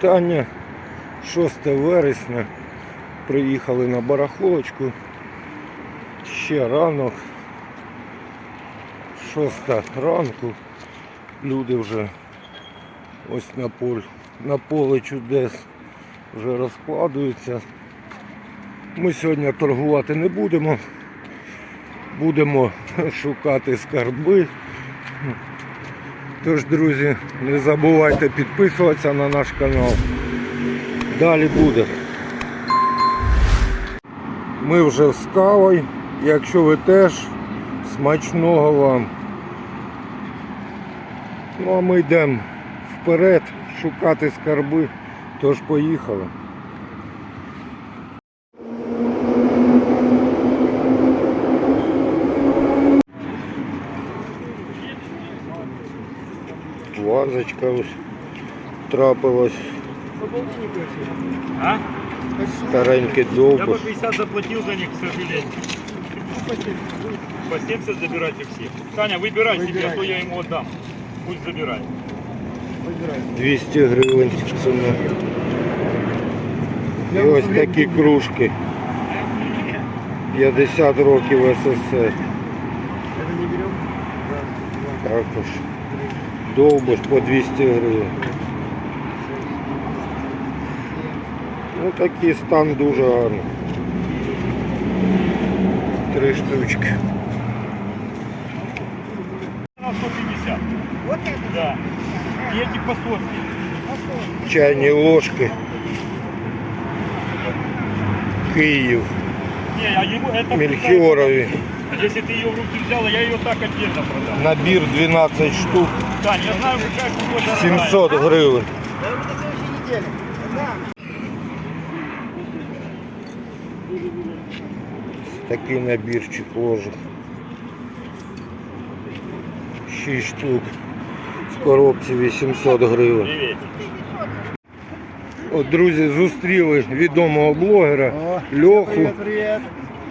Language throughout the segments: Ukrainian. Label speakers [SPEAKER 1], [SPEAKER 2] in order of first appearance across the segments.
[SPEAKER 1] Вітання. 6 вересня. Приїхали на барахолочку. Ще ранок. 6 ранку. Люди вже ось на поле, на поле чудес вже розкладуються. Ми сьогодні торгувати не будемо. Будемо шукати скарби. Тож, друзі, не забувайте підписуватися на наш канал. Далі буде. Ми вже з кавою. Якщо ви теж, смачного вам. Ну а ми йдемо вперед шукати скарби. Тож поїхали. Вазочка ось трапилась.
[SPEAKER 2] А?
[SPEAKER 1] Старенький
[SPEAKER 2] Я бы
[SPEAKER 1] довбуш.
[SPEAKER 2] 50 заплатил за них, к сожалению. По 70 забирайте все. Саня, выбирай, себе, а то я ему отдам. Пусть забирает.
[SPEAKER 1] 200 гривень ціна. І ось такі кружки. 50 років СССР. Також. Довбуш по 200 гривень. Ну такий стан дуже гарний. Три штучки.
[SPEAKER 2] На 150.
[SPEAKER 3] Вот это?
[SPEAKER 2] Да. И эти по сотке.
[SPEAKER 1] Чайні ложки. Київ.
[SPEAKER 2] Не, а ему это...
[SPEAKER 1] Мельхіорові.
[SPEAKER 2] Если ты ее в руки взяла, я ее так отдельно продам.
[SPEAKER 1] Набір 12 штук.
[SPEAKER 2] Тань, я знаю, какая кукла
[SPEAKER 1] 700 гривень.
[SPEAKER 3] Да, на следующей неделе. Да.
[SPEAKER 1] Такий набірчик ложок. 6 штук. В коробці 800 гривень.
[SPEAKER 2] Привет.
[SPEAKER 1] От, друзі, зустріли відомого блогера Льоху.
[SPEAKER 3] Привет, привет.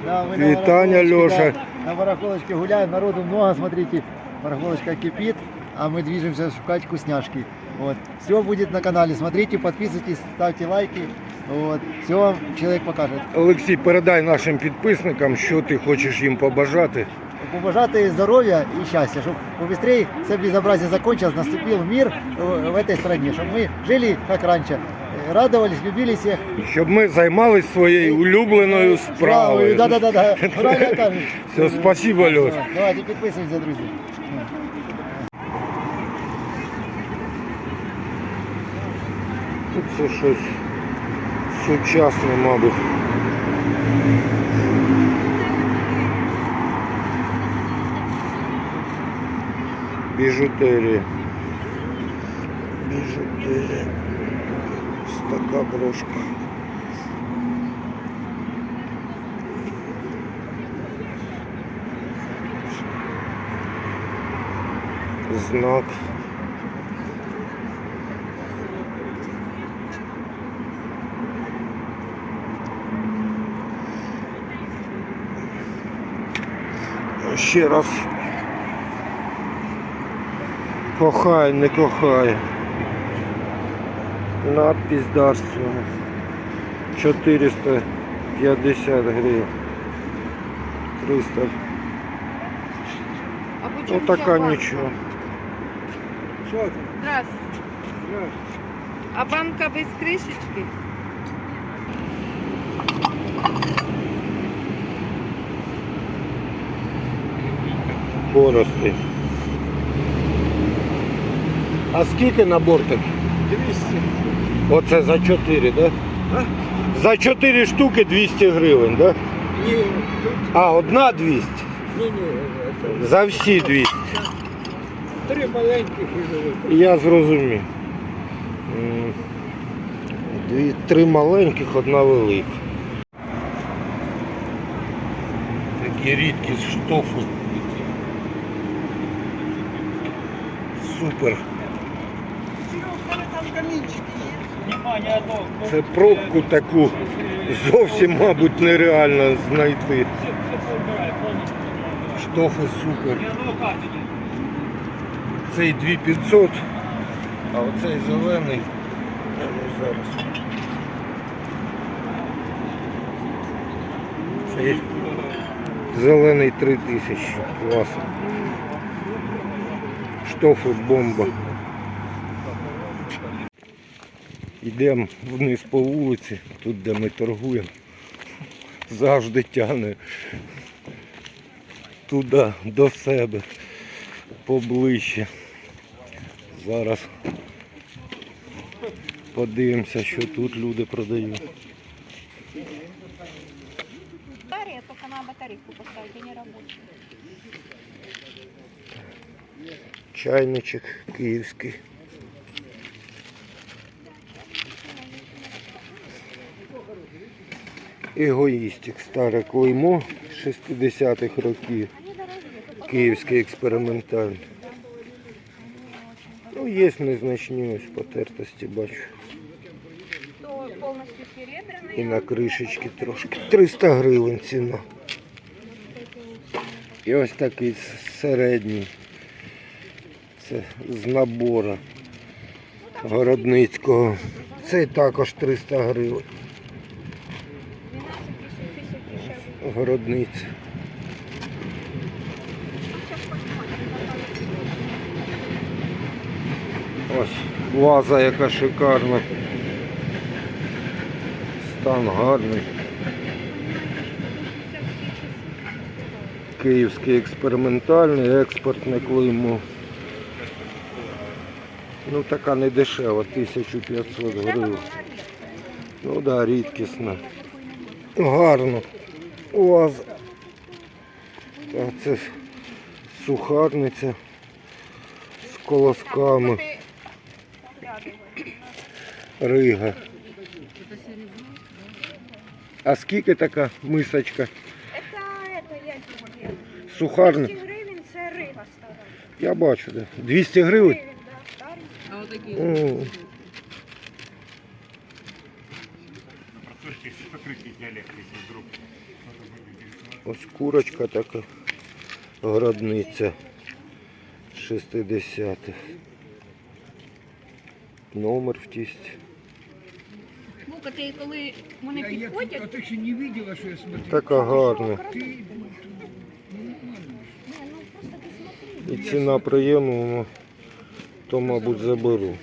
[SPEAKER 3] Да, мы на
[SPEAKER 1] Витаня,
[SPEAKER 3] барахолочке,
[SPEAKER 1] Леша.
[SPEAKER 3] да, на барахолочке гуляем, народу много, смотрите, барахолочка кипит, а мы движемся шукать вкусняшки. Вот. Все будет на канале, смотрите, подписывайтесь, ставьте лайки. Вот. Все вам человек покажет.
[SPEAKER 1] Олексій, передай нашим підписникам, що ти хочеш їм побажати.
[SPEAKER 3] Побажати здоров'я і щастя, щоб побыстрее це безобразие закончилось, наступил мир в в этой стране, чтобы мы жили как раньше, радовались, любили всех.
[SPEAKER 1] Щоб ми займалися своєю улюбленою справою.
[SPEAKER 3] Да, да, да, да. Правильно кажеш.
[SPEAKER 1] Все, спасибо, Льош.
[SPEAKER 3] Давайте підписуйтесь, друзі.
[SPEAKER 1] Ну, Це щось сучасне, мабуть. Біжутерія. Біжутерія. Така брошка. Знак. Ще раз. Кохай, не кохай. Надпись дарственна. 450 гривень. 300.
[SPEAKER 4] А
[SPEAKER 1] Ну
[SPEAKER 4] почему
[SPEAKER 1] така
[SPEAKER 4] вся банка?
[SPEAKER 1] нічого.
[SPEAKER 4] Здравствуйте. А банка без крышечки?
[SPEAKER 1] Борости. А скільки набор такий?
[SPEAKER 3] 200.
[SPEAKER 1] Оце за 4, да? За 4 штуки 200 гривень, да?
[SPEAKER 3] Ні, тут.
[SPEAKER 1] А, одна 200?
[SPEAKER 3] ні, ні, це...
[SPEAKER 1] За всі 200.
[SPEAKER 3] три маленьких і великих.
[SPEAKER 1] Я зрозумів. Дві, три маленьких, одна велика. Такі рідкі з штофу. Супер. Це пробку таку зовсім, мабуть, нереально знайти. Штофи супер. Цей 2500, а оцей зелений Ну, зараз. Це зелений 3000. Клас. Штофи бомба. Йдемо вниз по вулиці, тут де ми торгуємо. Завжди тягне туди, до себе, поближче. Зараз подивимося, що тут люди продають.
[SPEAKER 5] Батарея только на батарейку поставить, и не работает.
[SPEAKER 1] Чайничок київський. Егоїстик, старе клеймо 60-х років. Київський експериментальний. Ну, є незначні ось потертості, бачу. І на кришечки трошки. 300 гривень ціна. І ось такий середній. Це з набора городницького. Цей також 300 гривень.
[SPEAKER 5] 12 тысяч дешевле.
[SPEAKER 1] Городниця. Ось ваза яка шикарна. Стан гарний. Київський експериментальний, експортне клеймо. Ну така не дешева, 1500 гривень. Ну так, да, рідкісна. Гарно. Ваза. Так, це сухарниця з колосками. Рига. А скільки така мисочка?
[SPEAKER 5] Это, это, я тебе.
[SPEAKER 1] Сухарна?
[SPEAKER 5] 200 гривень це риба стара.
[SPEAKER 1] Я бачу, да. 200 гривень?
[SPEAKER 5] Гривень, да, старий.
[SPEAKER 1] М,
[SPEAKER 2] Просрочки покрытие диалект, если вдруг.
[SPEAKER 1] Ось курочка така. Городниця. 60-х. Номер в тісті.
[SPEAKER 5] Вука, ти коли вони підходять,
[SPEAKER 6] А ты еще не видела, что я смотрю?
[SPEAKER 1] Така гарна.
[SPEAKER 5] Ну ти.
[SPEAKER 1] І ціна приємна, то, мабуть, заберу.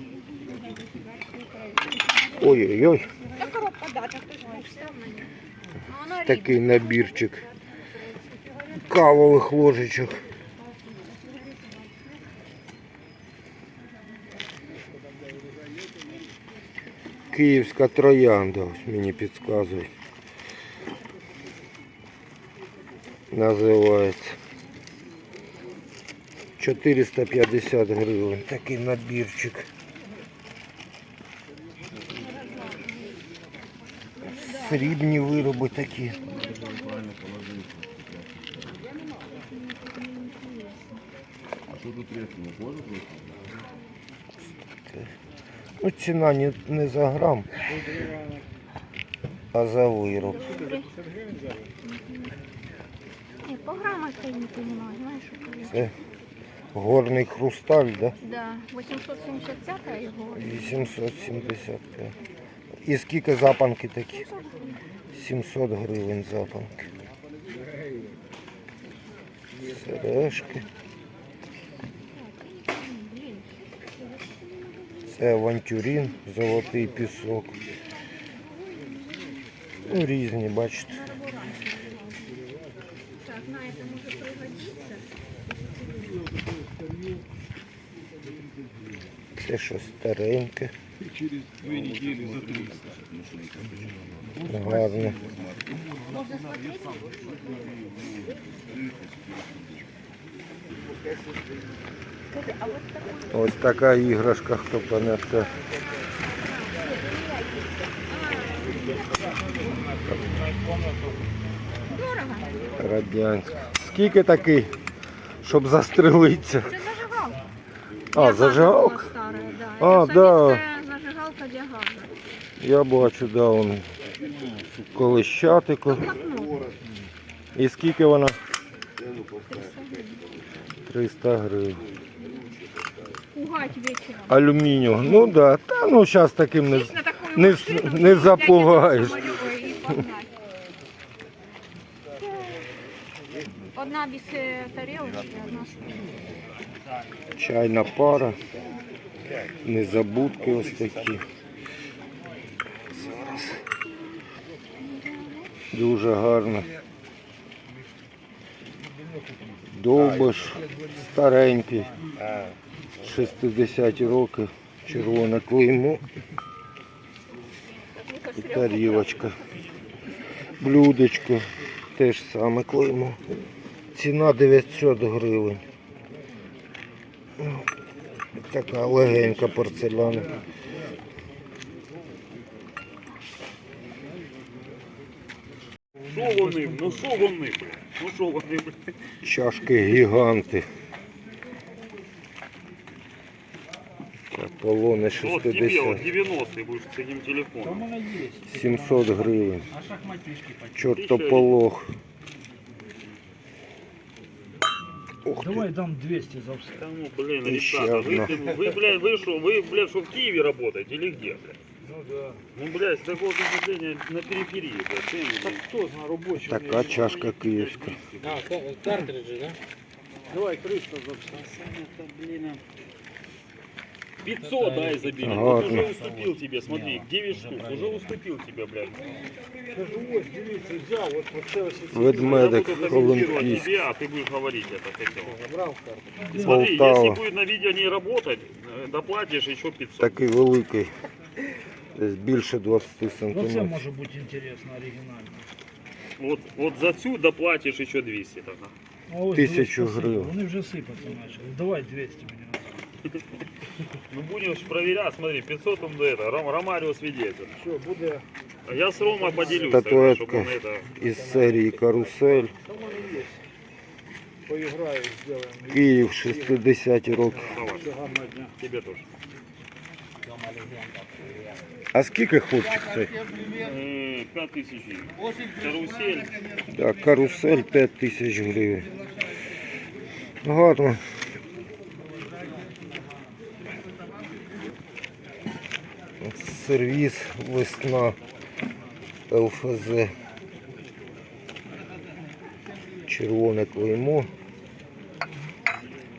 [SPEAKER 1] Ой-ой-ой,
[SPEAKER 5] Та коробка, да, так ти ж можеш став на ній. Ну, вона рідна.
[SPEAKER 1] такий набірчик кавових ложечок. Київська троянда, ось мені підказують. Називається. 450 гривень. Такий набірчик. Срібні вироби такі. Ну, ціна не, не за грам, а за вироб.
[SPEAKER 5] Ні, по грамах я не понимаю, знаєш, що.
[SPEAKER 1] Це горний хрусталь, да?
[SPEAKER 5] Да, 875 а його.
[SPEAKER 1] 875. І скільки запанки такі? 700 гривень запанки. Сережки. Це авантюрин, золотий пісок. Ну, різні, бачите.
[SPEAKER 5] Так.
[SPEAKER 1] Це щось стареньке.
[SPEAKER 6] через две недели за 300.
[SPEAKER 1] Гарне.
[SPEAKER 5] Можна смотреть? Скажи, а вот такой
[SPEAKER 1] Ось така іграшка, хто пам'ятає. Радянська. Скільки такий, щоб застрелитися?
[SPEAKER 5] Це зажигалка.
[SPEAKER 1] А, зажигалка?
[SPEAKER 5] Старая, да.
[SPEAKER 1] А,
[SPEAKER 5] Это
[SPEAKER 1] да.
[SPEAKER 5] советская зажигалка для газа.
[SPEAKER 1] Я бачу, да, он колищатико.
[SPEAKER 5] Как много.
[SPEAKER 1] І скільки вона? 300 гривень.
[SPEAKER 5] Пугать вечером.
[SPEAKER 1] Алюмінію. Ну да. Та ну зараз таким не,
[SPEAKER 5] Сесть на такую
[SPEAKER 1] не,
[SPEAKER 5] машину,
[SPEAKER 1] не
[SPEAKER 5] взять
[SPEAKER 1] запугаєш.
[SPEAKER 5] эту самолёт и погнать. Одна без э, тарелочки, одна с
[SPEAKER 1] Чайна пара. Незабудки ось такі. Зараз. Дуже гарно. Довбиш старенький. 60 років. Червоне клеймо. І тарілочка. Блюдечко. Теж саме клеймо. Ціна 900 гривень. Така легенька порцеляна.
[SPEAKER 2] Що вони? Ну що вони, блядь? Ну що вони, блядь?
[SPEAKER 1] Чашки гіганти. Аполлони
[SPEAKER 2] Вот тебе вот
[SPEAKER 1] 60.
[SPEAKER 2] 90 будешь с этим телефоном.
[SPEAKER 1] 700 гривень. Чортополох. Ух.
[SPEAKER 6] Давай дам 200 за все.
[SPEAKER 2] Да ну, блин,
[SPEAKER 1] Еще
[SPEAKER 2] ребята, вы,
[SPEAKER 1] одна.
[SPEAKER 2] вы, блядь, вы что, вы, блядь, что в Киеве работаете или где, блядь?
[SPEAKER 6] Ну да.
[SPEAKER 2] Ну, блядь, с такого впечатления на периферии, блядь,
[SPEAKER 6] Так кто знает рабочий?
[SPEAKER 1] Така чашка київська.
[SPEAKER 6] А, картриджи, да? Давай 300 за все.
[SPEAKER 2] Это, блин, а. 500 дай забери.
[SPEAKER 1] Ага,
[SPEAKER 2] Вот уже
[SPEAKER 1] ладно.
[SPEAKER 2] уступил тебе, смотри, 9 штук, уже уступил тебе, блядь.
[SPEAKER 6] Кажу, ось, дивіться, взяв, от по це ось. ці-
[SPEAKER 1] Ведмедик
[SPEAKER 2] Я буду комментировать
[SPEAKER 1] олімпійський.
[SPEAKER 2] тебе, а ты будешь говорить это хотел.
[SPEAKER 6] Забрав карту.
[SPEAKER 2] Смотри,
[SPEAKER 1] Полтава.
[SPEAKER 2] если будет на видео не работать, э, доплатишь еще 500.
[SPEAKER 1] Такий великий. Десь більше 20
[SPEAKER 6] Ну це
[SPEAKER 1] сантиметрів.
[SPEAKER 6] може бути інтересно, оригінально.
[SPEAKER 2] Вот, вот за цю доплатишь еще 200 тогда.
[SPEAKER 6] А ось,
[SPEAKER 1] Тисячу
[SPEAKER 6] дивись, посипали.
[SPEAKER 1] гривень.
[SPEAKER 6] Вони вже сипаться почали. Давай 200 мені.
[SPEAKER 2] Ну будешь проверять, смотри, 500 он до этого, Ром, Ромарио свидетель.
[SPEAKER 6] Все, буде.
[SPEAKER 2] А я с Ромой поделюсь, тогда,
[SPEAKER 1] Статуэтка.
[SPEAKER 2] чтобы он это...
[SPEAKER 1] Із серії Карусель.
[SPEAKER 6] Там вони є. Поіграю, зробимо.
[SPEAKER 1] Київ 60 років.
[SPEAKER 2] Давай,
[SPEAKER 6] Гарного дня.
[SPEAKER 2] тебе тоже.
[SPEAKER 1] А скільки хлопчик цей?
[SPEAKER 2] Э, 5000 гривен. Карусель.
[SPEAKER 1] Так, карусель 5 тисяч гривень. Гарно. Сервіс весна ЛФЗ. Червоне клеймо.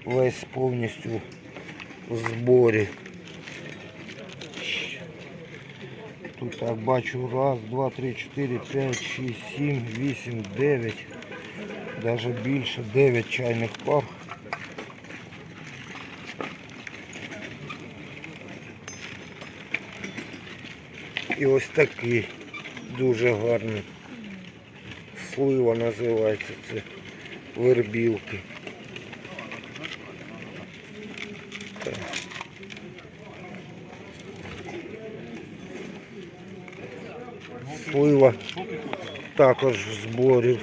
[SPEAKER 1] Весь повністю в зборі. Тут так бачу раз, два, три, чотири, п'ять, шість, сім, вісім, дев'ять. Даже більше дев'ять чайних пар. І ось такий дуже гарний. Слива називається це вербілки. Так. Слива також в зборі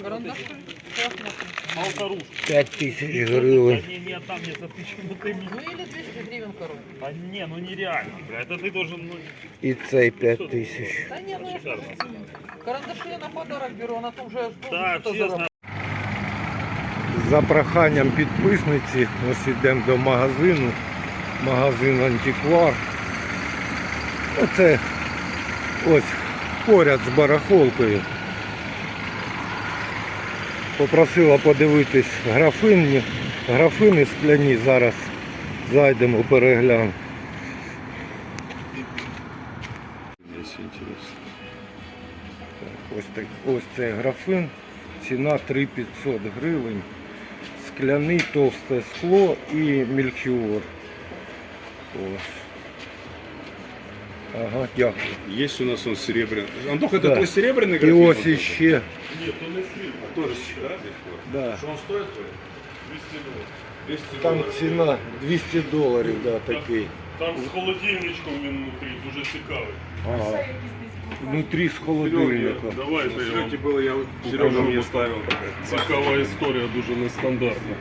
[SPEAKER 2] Полторушку.
[SPEAKER 1] 5 тисяч гривень.
[SPEAKER 2] Да не, не отдам мне за тысячу, ну ты мне... Ну или 200 гривен коробка. А не, ну нереально, бля, это ты должен, ну,
[SPEAKER 1] І цей 5 тисяч.
[SPEAKER 7] Да не, ну на подарок беру, а на том же
[SPEAKER 2] Так,
[SPEAKER 7] что
[SPEAKER 1] За проханням підписниці ось йдемо до магазину. Магазин Антиквар. Оце ось поряд з барахолкою. Попросила подивитись графині. Графини скляні зараз зайдемо переглянемо. Ось, так, ось цей графин. Ціна 3500 гривень. Скляний товсте скло і мельхіор. Ось. Ага, дякую.
[SPEAKER 8] Есть у нас он серебряный. Антох, это
[SPEAKER 1] Да.
[SPEAKER 8] твой серебряный
[SPEAKER 1] І
[SPEAKER 8] графин?
[SPEAKER 1] ось іще.
[SPEAKER 8] Тоже, да?
[SPEAKER 1] Да.
[SPEAKER 8] Что он стоит твой? 200 долларов. 200
[SPEAKER 1] Там
[SPEAKER 8] долларов.
[SPEAKER 1] ціна 200 доларів, да, такий.
[SPEAKER 2] там з холодильничком він внутрі, дуже цікавий.
[SPEAKER 1] Ага. Внутрі з холодильника.
[SPEAKER 2] Давайте я вам
[SPEAKER 8] Сколько было, я вот Сережа мне ставил.
[SPEAKER 2] цікава історія, дуже нестандартна.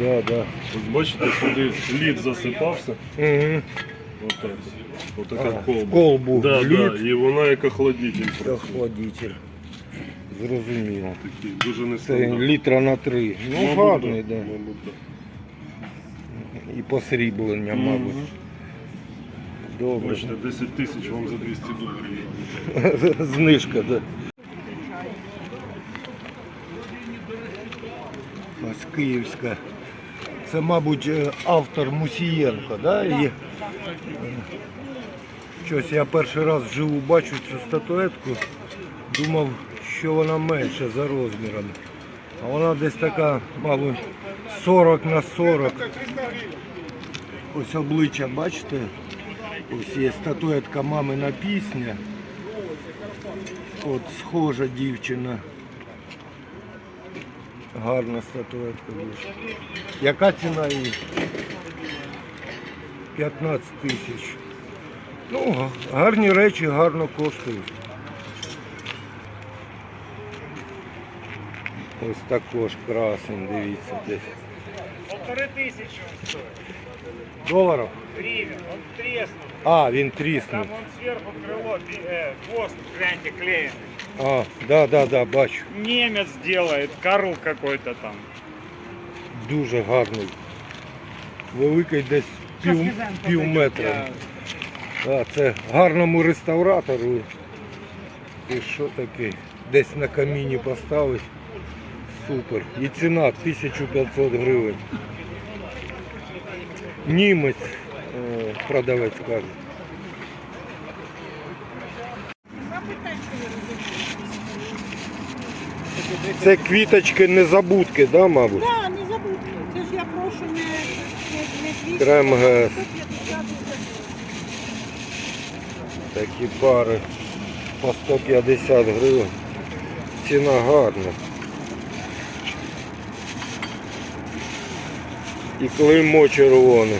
[SPEAKER 1] Да, да.
[SPEAKER 2] Ось бачите, сюди лід засипався.
[SPEAKER 1] Угу.
[SPEAKER 2] Отак.
[SPEAKER 1] А,
[SPEAKER 2] Отака
[SPEAKER 1] в
[SPEAKER 2] колба.
[SPEAKER 1] колбу
[SPEAKER 2] Да,
[SPEAKER 1] вліт.
[SPEAKER 2] да, і вона як охладитель.
[SPEAKER 1] Охладитель. Зрозуміло.
[SPEAKER 8] Такий дуже
[SPEAKER 1] Це
[SPEAKER 8] нестандартний.
[SPEAKER 1] літра на три. Ну
[SPEAKER 8] Мабуть,
[SPEAKER 1] гарний,
[SPEAKER 8] да.
[SPEAKER 1] да.
[SPEAKER 8] Мабуть, да.
[SPEAKER 1] І посріблення, мабуть. Добре.
[SPEAKER 8] Бачите, 10 тисяч вам за 200 доларів.
[SPEAKER 1] Знижка, да. Ось київська. Це, мабуть, е, автор Мусієнко, да? І... е, Щось я перший раз вживу бачу цю статуетку. Думав, що вона менша за розміром. А вона десь така, мабуть, 40 на 40. Ось обличчя, бачите? Ось є статуетка мамина пісня. От схожа дівчина. Гарна статуетка дуже. Яка ціна її? 15 тисяч. Ну, гарні речі гарно коштують. Ось також красень, дивіться десь.
[SPEAKER 2] Полторы тысячи
[SPEAKER 1] Доларів?
[SPEAKER 2] гривен, он треснул.
[SPEAKER 1] А, він тріснув.
[SPEAKER 2] Там он сверху крыло, э, хвост, гляньте, клеен.
[SPEAKER 1] А, да, да, да, бачу.
[SPEAKER 2] Немец делает, Карл какой-то там.
[SPEAKER 1] Дуже гарний. Великий десь пів, пів метра. А, це гарному реставратору. І що таке? Десь на каміні поставить. Супер. І ціна 1500 гривень. Німець, е, продавець каже. Це квіточки незабудки, да, мабуть?
[SPEAKER 9] Так, не забудьте. Це ж я прошу не, не, не 200,
[SPEAKER 1] Крем ГС. Такі пари по 150 гривень. Ціна гарна. І клеймо червоне.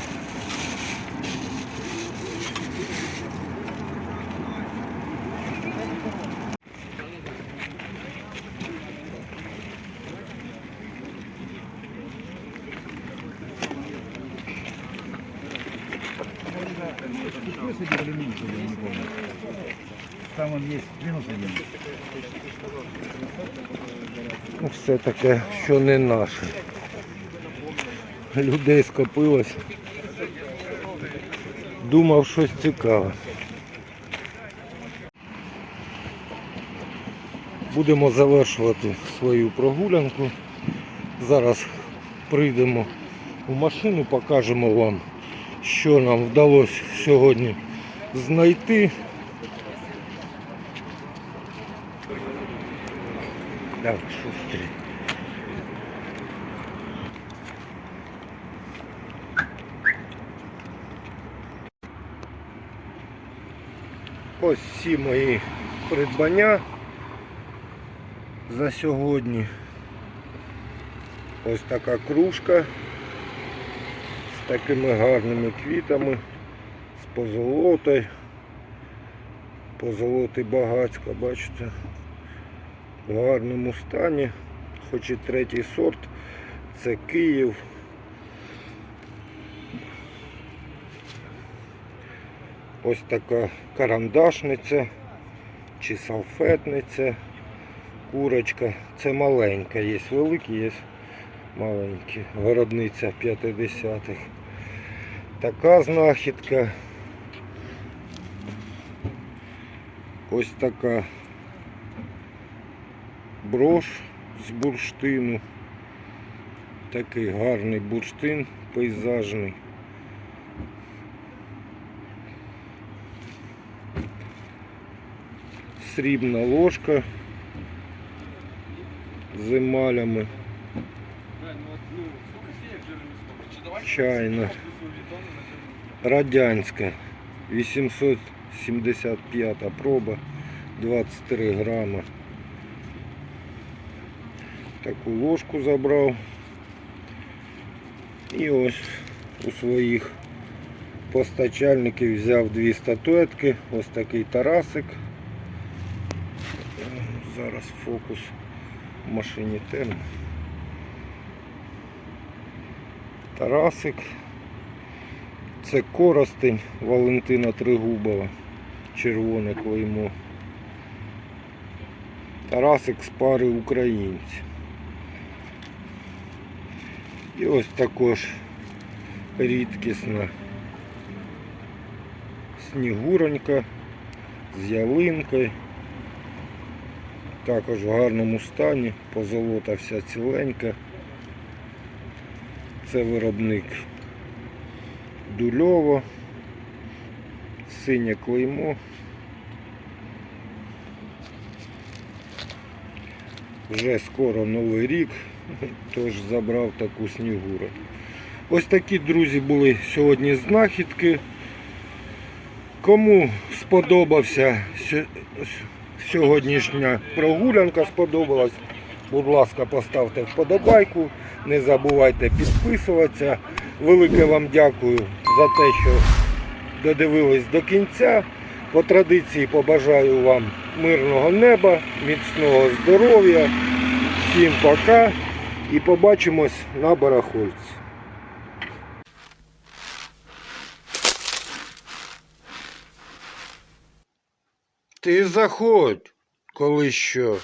[SPEAKER 3] Там он есть минус один.
[SPEAKER 1] Ну, Все таке, що не наше. Людей скопилось. Думав щось цікаве. Будемо завершувати свою прогулянку. Зараз прийдемо в машину, покажемо вам, що нам вдалося сьогодні знайти. Так, шустрі. Ось всі мої придбання за сьогодні. Ось така кружка з такими гарними квітами, з позолотою. Позолоти багацька, бачите? в гарному стані, хоч і третій сорт, це Київ. Ось така карандашниця чи салфетниця, курочка. Це маленька, є великі, є маленькі. Городниця 50-х. Така знахідка. Ось така брош з бурштину. Такий гарний бурштин пейзажний. Срібна ложка з емалями. Чайна. Радянська. 875 проба. 23 грама. Таку ложку забрав. І ось у своїх постачальників взяв дві статуетки. Ось такий Тарасик. Зараз фокус в машині темно. Тарасик. Це коростень Валентина Тригубова. Червоне клеймо. Тарасик з пари українці. І ось також рідкісна снігуронька з ялинкою. Також в гарному стані, позолота вся ціленька. Це виробник Дульово, синє клеймо. Вже скоро новий рік, тож забрав таку снігуру. Ось такі, друзі, були сьогодні знахідки. Кому сподобався сьогоднішня прогулянка, сподобалась, будь ласка, поставте вподобайку. Не забувайте підписуватися. Велике вам дякую за те, що додивились до кінця. По традиції побажаю вам мирного неба, міцного здоров'я. Всім пока і побачимось на барахольці. Ти заходь, коли що.